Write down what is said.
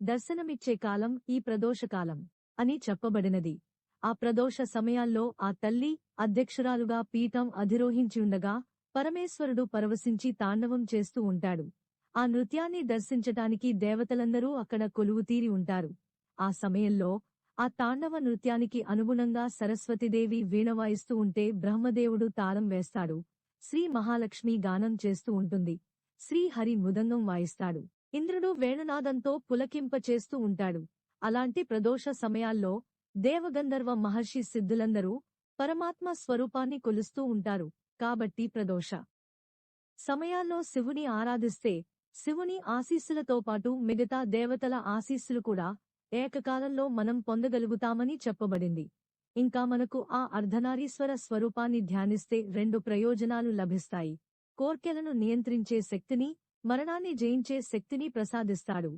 దర్శనమిచ్చే కాలం ఈ ప్రదోషకాలం అని చెప్పబడినది. ఆ ప్రదోష సమయాల్లో ఆ తల్లి అధ్యక్షురాలుగా పీఠం అధిరోహించిండగా పరమేశ్వరుడు పరవశించి తాండవం చేస్తూ ఉంటాడు. ఆ నృత్యాన్ని దర్శించటానికి దేవతలందరూ అక్కడ కొలువుతీరి ఉంటారు. ఆ సమయంలో ఆ తాండవ నృత్యానికి అనుగుణంగా సరస్వతిదేవి వీణ వాయిస్తూ ఉంటే బ్రహ్మదేవుడు తాళం వేస్తాడు. శ్రీ మహాలక్ష్మి గానం చేస్తూ ఉంటుంది. శ్రీహరి మృదంగం వాయిస్తాడు. ఇంద్రుడు వేణునాదంతో పులకింప చేస్తూ ఉంటాడు. అలాంటి ప్రదోష సమయాల్లో దేవగంధర్వ మహర్షి సిద్ధులందరూ పరమాత్మ స్వరూపాన్ని కొలుస్తూ ఉంటారు. కాబట్టి ప్రదోష. సమయాల్లో శివుని ఆరాధిస్తే శివుని ఆశీస్సులతో పాటు మిగతా దేవతల ఆశీస్సులు కూడా ఏకకాలంలో మనం పొందగలుగుతామని చెప్పబడింది. ఇంకా మనకు ఆ అర్ధనారీశ్వర స్వరూపాన్ని ధ్యానిస్తే రెండు ప్రయోజనాలు లభిస్తాయి. కోర్కెలను నియంత్రించే శక్తిని మరణాన్ని జయించే శక్తిని ప్రసాదిస్తాడు.